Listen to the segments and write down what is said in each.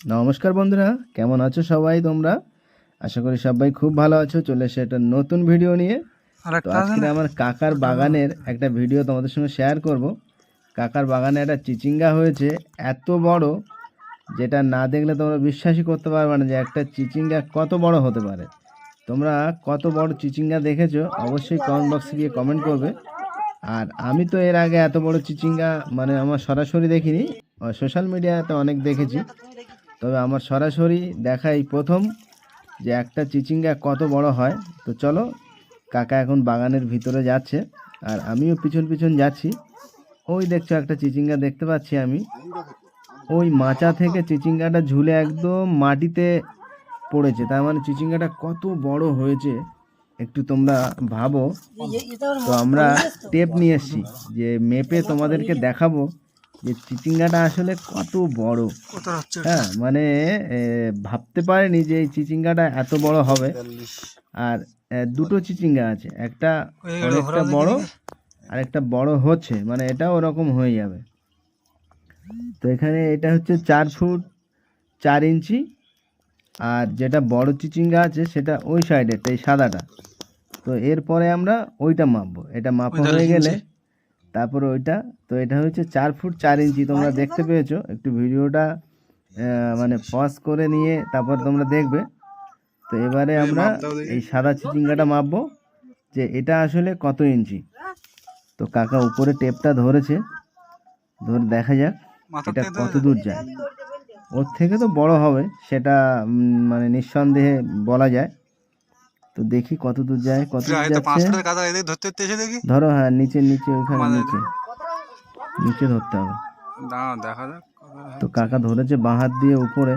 নমস্কার বন্ধুরা কেমন আছো সবাই তোমরা? আশা করি সবাই খুব ভালো আছো। চলে এসে একটা নতুন ভিডিও নিয়ে। তো আজকে আমার কাকার বাগানের একটা ভিডিও তোমাদের সঙ্গে শেয়ার করব। কাকার বাগানে একটা চিচিঙ্গা হয়েছে এত বড় যেটা না দেখলে তোমরা বিশ্বাসই করতে পারবে না যে একটা চিচিঙ্গা কত বড় হতে পারে। তোমরা কত বড় চিচিঙ্গা দেখেছ অবশ্যই কমেন্ট বক্সে গিয়ে কমেন্ট করবে। আর আমি তো এর আগে এত বড় চিচিঙ্গা মানে আমার সরাসরি দেখিনি সোশ্যাল মিডিয়াতে অনেক দেখেছি। তবে আমার সরাসরি দেখা এই প্রথম যে একটা চিচিঙ্গা কত বড় হয়। তো চলো কাকা এখন বাগানের ভিতরে যাচ্ছে আর আমিও পিছন পিছন যাচ্ছি। ওই দেখছ একটা চিচিঙ্গা দেখতে পাচ্ছি আমি। ওই মাচা থেকে চিচিঙ্গাটা ঝুলে একদম মাটিতে পড়েছে। তার মানে চিচিঙ্গাটা কত বড় হয়েছে একটু তোমরা ভাবো। তো আমরা টেপ নিয়ে এসেছি যে মেপে তোমাদেরকে দেখাবো। যে চিচিঙ্গাটা আসলে কত বড়। হ্যাঁ মানে ভাবতে পারিনি যে এই চিচিঙ্গাটা এত বড় হবে। আর দুটো চিচিঙ্গা আছে একটা অনেকটা বড় আর একটা বড় হচ্ছে মানে এটা ওরকম হয়ে যাবে। তো এখানে এটা হচ্ছে চার ফুট চার ইঞ্চি আর যেটা বড় চিচিঙ্গা আছে সেটা ওই সাইডেরটা এই সাদাটা। তো এরপরে আমরা ওইটা মাপবো এটা মাপা হয়ে গেলে। তারপরে ওইটা তো এটা হচ্ছে চার ফুট চার ইঞ্চি তোমরা দেখতে পেয়েছ। একটু ভিডিওটা মানে পজ করে নিয়ে তারপর তোমরা দেখবে। তো এবারে আমরা। এই সাদা চিচিঙ্গাটা মাপবো যে এটা আসলে কত ইঞ্চি। তো কাকা উপরে টেপটা ধরেছে। ধরে দেখা যাক এটা কত দূর যায়। ওর থেকে তো বড় হবে সেটা মানে নিঃসন্দেহে বলা যায়। তো দেখি কত দূর যায় কত দূর যাচ্ছে। ধরো হ্যাঁ নিচে নিচে ওখানে নিচে। নিচে ধরতে হবে। দেখা যাক তো কাকা ধরেছে বাঁ হাত দিয়ে উপরে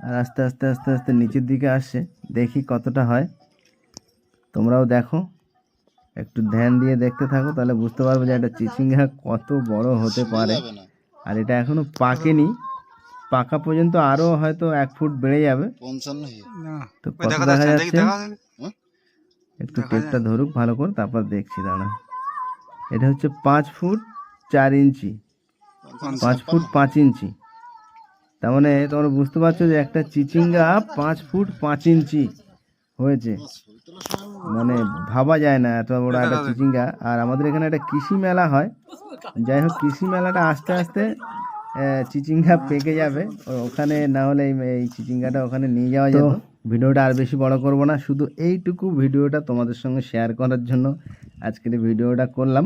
আর আস্তে আস্তে আস্তে আস্তে নিচের দিকে আসছে। দেখি কতটা হয়। তোমরাও দেখো। একটু ধ্যান দিয়ে দেখতে থাকো তাহলে বুঝতে পারবে যে একটা চিচিঙ্গা কত বড় হতে পারে। আর এটা এখনও পাকেনি। পাকা পর্যন্ত আরও হয়তো এক ফুট বেড়ে যাবে। তো কত দেখা যাচ্ছে দেখি যাচ্ছে? দেখা দেখি। একটু টেপটা ধরুক ভালো করে তারপর দেখছি দাঁড়া এটা হচ্ছে পাঁচ ফুট চার ইঞ্চি। পাঁচ ফুট পাঁচ ইঞ্চি। তার মানে তোমরা বুঝতে পারছ যে একটা চিচিঙ্গা পাঁচ ফুট পাঁচ ইঞ্চি হয়েছে। মানে ভাবা যায় না এত বড় একটা চিচিঙ্গা। আর আমাদের এখানে একটা কৃষি মেলা হয়। যাই হোক কৃষি মেলাটা আস্তে আস্তে চিচিঙ্গা পেকে যাবে। ওখানে না হলে এই চিচিঙ্গাটা ওখানে নিয়ে যাওয়া যেত ভিডিওটা আর বেশি বড় করব না শুধু এইটুকু ভিডিওটা তোমাদের সঙ্গে শেয়ার করার জন্য আজকের এই ভিডিওটা করলাম।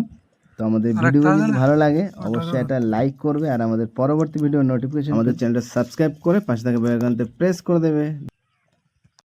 তো আমাদের ভিডিও যদি ভালো লাগে অবশ্যই এটা লাইক করবে আর আমাদের পরবর্তী ভিডিও নোটিফিকেশন আমাদের চ্যানেলটা সাবস্ক্রাইব করে পাশে থাকা বেল আইকনতে প্রেস করে দেবে।